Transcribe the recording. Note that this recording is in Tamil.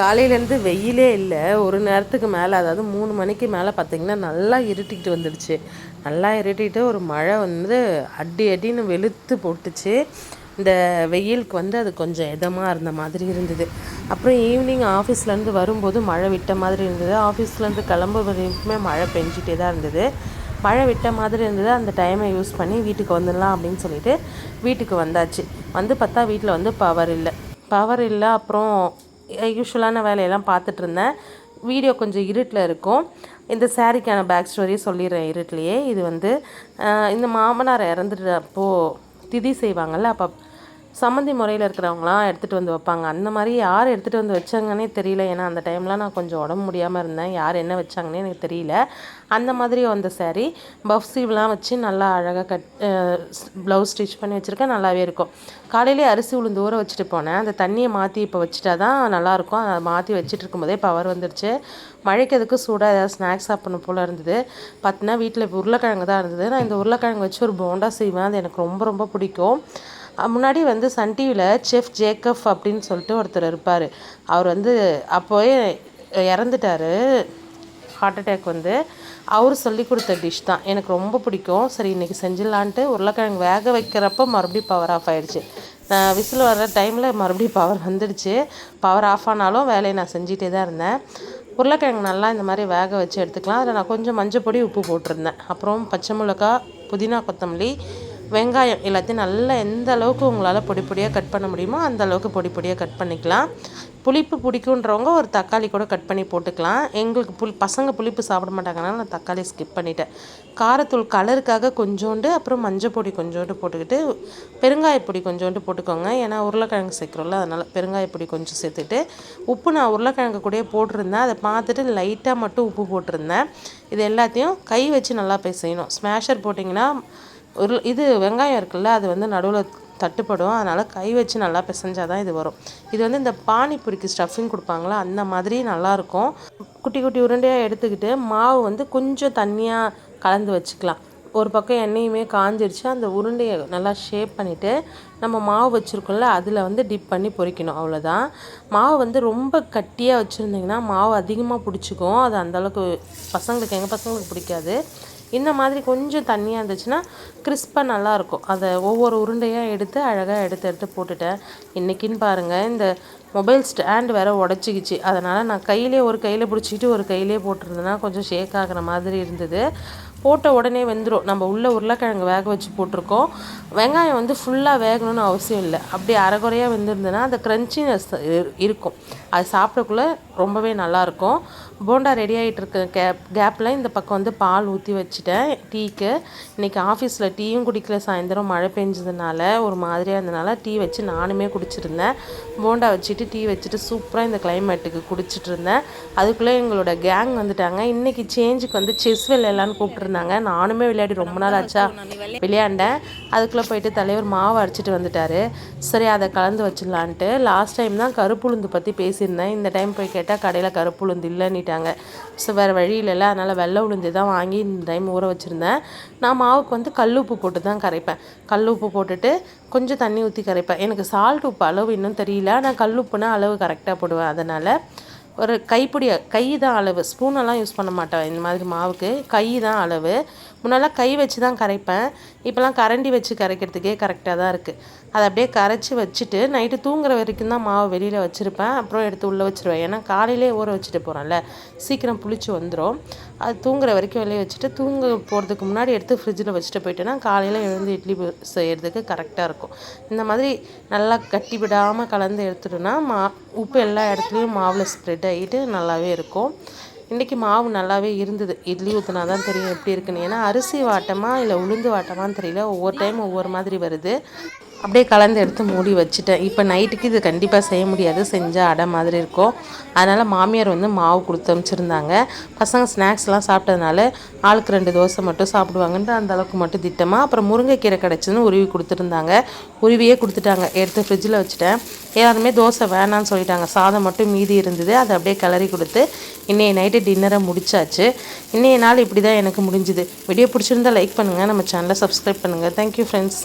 காலையிலேருந்து வெயிலே இல்லை. ஒரு நேரத்துக்கு மேலே அதாவது மூணு மணிக்கு மேலே பார்த்தீங்கன்னா நல்லா இருட்டிக்கிட்டு வந்துடுச்சு. நல்லா இருட்டிட்டு ஒரு மழை வந்து அடி அடின்னு வெளுத்து போட்டுச்சு. இந்த வெயிலுக்கு வந்து அது கொஞ்சம் இதமாக இருந்த மாதிரி இருந்தது. அப்புறம் ஈவினிங் ஆஃபீஸ்லேருந்து வரும்போது மழை விட்ட மாதிரி இருந்தது. ஆஃபீஸ்லேருந்து கிளம்ப வரைக்குமே மழை பெஞ்சிட்டே தான் இருந்தது. மழை விட்ட மாதிரி இருந்தது. அந்த டைமை யூஸ் பண்ணி வீட்டுக்கு வந்துடலாம் அப்படின்னு சொல்லிட்டு வீட்டுக்கு வந்தாச்சு. வந்து பார்த்தா வீட்டில் வந்து பவர் இல்லை. பவர் இல்லை அப்புறம் யூஸ்வலான வேலையெல்லாம் பார்த்துட்ருந்தேன். வீடியோ கொஞ்சம் இருட்டில் இருக்கும். இந்த சாரிக்கான பேக் ஸ்டோரியை சொல்லிடுறேன் இருட்டிலேயே. இது வந்து இந்த மாமனார் இறந்துட்டப்போ திதி செய்வாங்கல்ல அப்போ சம்மந்தி முறையில் இருக்கிறவங்களாம் எடுத்துகிட்டு வந்து வைப்பாங்க. அந்த மாதிரி யார் எடுத்துகிட்டு வந்து வச்சாங்கன்னே தெரியல. ஏன்னா அந்த டைமில் நான் கொஞ்சம் உடம்பு முடியாமல் இருந்தேன். யார் என்ன வச்சாங்கன்னே எனக்கு தெரியல. அந்த மாதிரி வந்த saree பஃப் ஸ்லீவ்லாம் வச்சு நல்லா அழகாக கட் ப்ளவுஸ் ஸ்டிச் பண்ணி வச்சுருக்கேன். நல்லாவே இருக்கும். காலையிலே அரிசி உளுந்து ஊற வச்சுட்டு போனேன். அந்த தண்ணியை மாற்றி இப்போ வச்சுட்டா தான் நல்லாயிருக்கும் அதை மாற்றி வச்சுட்டு இருக்கும்போதே பவர் வந்துடுச்சு மழைக்கு அதுக்கு சூடாக ஏதாவது ஸ்நாக்ஸ் சாப்பிடணும் போல் இருந்தது. பார்த்தினா வீட்டில் உருளைக்கிழங்கு தான் இருந்தது. நான் இந்த உருளைக்கிழங்கு வச்சு ஒரு போண்டா செய்வேன். அது எனக்கு ரொம்ப ரொம்ப பிடிக்கும். முன்னாடி வந்து சன் டிவியில் செஃப் ஜேக்கப் அப்படின்னு சொல்லிட்டு ஒருத்தர் இருப்பார். அவர் வந்து அப்போவே இறந்துட்டாரு. ஹார்ட் அட்டாக் வந்து. அவர் சொல்லி கொடுத்த டிஷ் தான். எனக்கு ரொம்ப பிடிக்கும். சரி இன்றைக்கி செஞ்சிடலான்ட்டு உருளைக்கிழங்கு வேக வைக்கிறப்ப மறுபடியும் பவர் ஆஃப் ஆயிடுச்சு. நான் விசில் வர்ற டைமில் மறுபடியும் பவர் வந்துடுச்சு. பவர் ஆஃப் ஆனாலும் வேலையை நான் செஞ்சிட்டே தான் இருந்தேன். உருளைக்கிழங்கு நல்லா இந்த மாதிரி வேக வச்சு எடுத்துக்கலாம். அதில் நான் கொஞ்சம் மஞ்சள் பொடி உப்பு போட்டிருந்தேன். அப்புறம் பச்சை மிளகா புதினா கொத்தமல்லி வெங்காயம் எல்லாத்தையும் நல்லா எந்த அளவுக்கு உங்களால் பொடி பொடியாக கட் பண்ண முடியுமோ அந்த அளவுக்கு பொடி பொடியாக கட் பண்ணிக்கலாம். புளிப்பு பிடிக்குன்றவங்க ஒரு தக்காளி கூட கட் பண்ணி போட்டுக்கலாம். எங்களுக்கு புளி பசங்க புளிப்பு சாப்பிட மாட்டாங்கனால நான் தக்காளி ஸ்கிப் பண்ணிட்டேன். காரத்தூள் கலருக்காக கொஞ்சோண்டு அப்புறம் மஞ்சள் பொடி கொஞ்சோண்டு போட்டுக்கிட்டு பெருங்காய பொடி கொஞ்சோண்டு போட்டுக்கோங்க. ஏன்னா உருளைக்கிழங்கு சேர்க்குறோம்ல அதனால் பெருங்காய பொடி கொஞ்சம் சேர்த்துட்டு உப்பு நான் உருளைக்கிழங்கு கூடயே போட்டிருந்தேன். அதை பார்த்துட்டு லைட்டாக மட்டும் உப்பு போட்டிருந்தேன். இது எல்லாத்தையும் கை வச்சு நல்லா பிசையணும். ஸ்மேஷர் போட்டிங்கன்னா ஒரு இது வெங்காயம் இருக்குல்ல அது வந்து நடுவில் தட்டுப்படும். அதனால் கை வச்சு நல்லா பிசைஞ்சால் தான் இது வரும். இது வந்து இந்த பானிபூரிக்கு ஸ்டஃபிங் கொடுப்பாங்களா அந்த மாதிரி நல்லாயிருக்கும். குட்டி குட்டி உருண்டையாக எடுத்துக்கிட்டு மாவு வந்து கொஞ்சம் தண்ணியாக கலந்து வச்சுக்கலாம். ஒரு பக்கம் எண்ணெயுமே காஞ்சிருச்சு அந்த உருண்டையை நல்லா ஷேப் பண்ணிவிட்டு நம்ம மாவு வச்சுருக்கோம்ல அதில் வந்து டிப் பண்ணி பொரிக்கணும் அவ்வளோதான் மாவு வந்து ரொம்ப கட்டியாக வச்சுருந்திங்கன்னா மாவு அதிகமாக பிடிச்சிக்கும். அது அந்தளவுக்கு பசங்களுக்கு எங்கள் பசங்களுக்கு பிடிக்காது. இந்த மாதிரி கொஞ்சம் தண்ணியாக இருந்துச்சுன்னா கிறிஸ்பாக நல்லாயிருக்கும். அதை ஒவ்வொரு உருண்டையாக எடுத்து அழகாக எடுத்து எடுத்து போட்டுட்டேன். இன்றைக்கின்னு பாருங்கள் இந்த மொபைல் ஸ்டாண்ட் வேறு உடச்சிக்கிச்சு. அதனால் நான் கையிலே ஒரு கையில் பிடிச்சிக்கிட்டு ஒரு கையிலே போட்டிருந்தேன்னா கொஞ்சம் ஷேக் ஆகிற மாதிரி இருந்தது. போட்ட உடனே வெந்துடும் நம்ம உள்ளே உருளைக்கிழங்கு வேக வச்சு போட்டிருக்கோம். வெங்காயம் வந்து ஃபுல்லாக வேகணும்னு அவசியம் இல்லை. அப்படி அரைகுறையாக வெந்திருந்ததுன்னா அந்த க்ரன்ச்சினஸ் இருக்கும். அது சாப்பிடக்குள்ளே ரொம்பவே நல்லாயிருக்கும். போண்டா ரெடி ஆகிட்டு இருக்க கேப் கேப்பில் இந்த பக்கம் வந்து பால் ஊற்றி வச்சுட்டேன் டீக்கு. இன்றைக்கி ஆஃபீஸில் டீயும் குடிக்கல சாயந்தரம் மழை பெஞ்சதுனால ஒரு மாதிரியாக இருந்தனால டீ வச்சு நானுமே குடிச்சிருந்தேன் போண்டா வச்சுட்டு டீ வச்சுட்டு சூப்பராக இந்த கிளைமேட்டுக்கு குடிச்சிட்டு இருந்தேன் அதுக்குள்ளே எங்களோட கேங் வந்துட்டாங்க. இன்றைக்கி சேஞ்சுக்கு வந்து செஸ் விளையாடலான்னு கூப்பிட்டுருந்தாங்க. நானுமே விளையாடி ரொம்ப நாள் ஆச்சா விளையாண்டேன். அதுக்குள்ளே போயிட்டு தலைவர் மாவு அரைச்சிட்டு வந்துட்டாரு. சரி அதை கலந்து வச்சிடலான்ட்டு. லாஸ்ட் டைம் தான் கருப்புளுந்து பற்றி பேசியிருந்தேன். இந்த டைம் போய் கேட்டால் கடையில் கருப்பு உளுந்து இல்லைன்னுட்டாங்க. ஸோ வேறு வழி இல்லைல்ல அதனால் வெள்ளை உளுந்து தான் வாங்கி இந்த டைம் ஊற வச்சுருந்தேன். நான் மாவுக்கு வந்து கல் உப்பு போட்டு தான் கரைப்பேன். கல் உப்பு போட்டுட்டு கொஞ்சம் தண்ணி ஊற்றி கரைப்பேன். எனக்கு சால்ட் உப்பு அளவு இன்னும் தெரியல. நான் கல் உப்புனா அளவு கரெக்டாக போடுவேன். அதனால் ஒரு கைப்பிடி கை தான் அளவு. ஸ்பூனெல்லாம் யூஸ் பண்ண மாட்டேன் இந்த மாதிரி மாவுக்கு. கை தான் அளவு. முன்னெல்லாம் கை வச்சு தான் கரைப்பேன். இப்போலாம் கரண்டி வச்சு கரைக்கிறதுக்கே கரெக்டாக தான் இருக்குது அதை அப்படியே கரைச்சி வச்சுட்டு நைட்டு தூங்குற வரைக்கும் தான் மாவு வெளியில் வச்சுருப்பேன். அப்புறம் எடுத்து உள்ளே வச்சுருவேன். ஏன்னா காலையிலே ஊற வச்சுட்டு போகிறேன்ல சீக்கிரம் புளிச்சு வந்துடும் அது தூங்குற வரைக்கும் வெளியே வச்சுட்டு தூங்க போகிறதுக்கு முன்னாடி எடுத்து ஃப்ரிட்ஜில் வச்சுட்டு போயிட்டேன்னா காலையில் எழுந்து இட்லி செய்கிறதுக்கு செய்யறதுக்கு கரெக்டாக இருக்கும். இந்த மாதிரி நல்லா கட்டி விடாமல் கலந்து எடுத்துட்டோன்னா மா உப்பு எல்லா இடத்துலையும் மாவில் ஸ்ப்ரெட் ஆகிட்டு நல்லாவே இருக்கும். இன்றைக்கி மாவு நல்லாவே இருந்தது. இட்லி ஊற்றினா தான் தெரியும் எப்படி இருக்குன்னு. ஏன்னா அரிசி வாட்டமாக இல்லை உளுந்து வாட்டமான்னு தெரியல. ஒவ்வொரு டைம் ஒவ்வொரு மாதிரி வருது. அப்படியே கலந்து எடுத்து மூடி வச்சுட்டேன். இப்போ நைட்டுக்கு இது கண்டிப்பாக செய்ய முடியாது. செஞ்சால் அடை மாதிரி இருக்கும். அதனால் மாமியார் வந்து மாவு கொடுத்து அனுப்பிச்சிருந்தாங்க. பசங்க ஸ்நாக்ஸ்லாம் சாப்பிட்டதுனால ஆளுக்கு ரெண்டு தோசை மட்டும் சாப்பிடுவாங்கன்ட்டு அந்த அளவுக்கு மட்டும் திட்டமாக அப்புறம் முருங்கைக்கீரை கிடச்சிதுன்னு உருவி கொடுத்துருந்தாங்க. உருவியே கொடுத்துட்டாங்க. எடுத்து ஃப்ரிட்ஜில் வச்சுட்டேன். எல்லாருமே தோசை வேணான்னு சொல்லிட்டாங்க. சாதம் மட்டும் மீதி இருந்தது. அதை அப்படியே கிளறி கொடுத்து இன்றைய நைட்டு டின்னரை முடிச்சாச்சு. இன்றைய நாள் இப்படி தான் எனக்கு முடிஞ்சுது. வீடியோ பிடிச்சிருந்தா லைக் பண்ணுங்கள் நம்ம சேனலை சப்ஸ்கிரைப் பண்ணுங்கள் தேங்க்யூ ஃப்ரெண்ட்ஸ்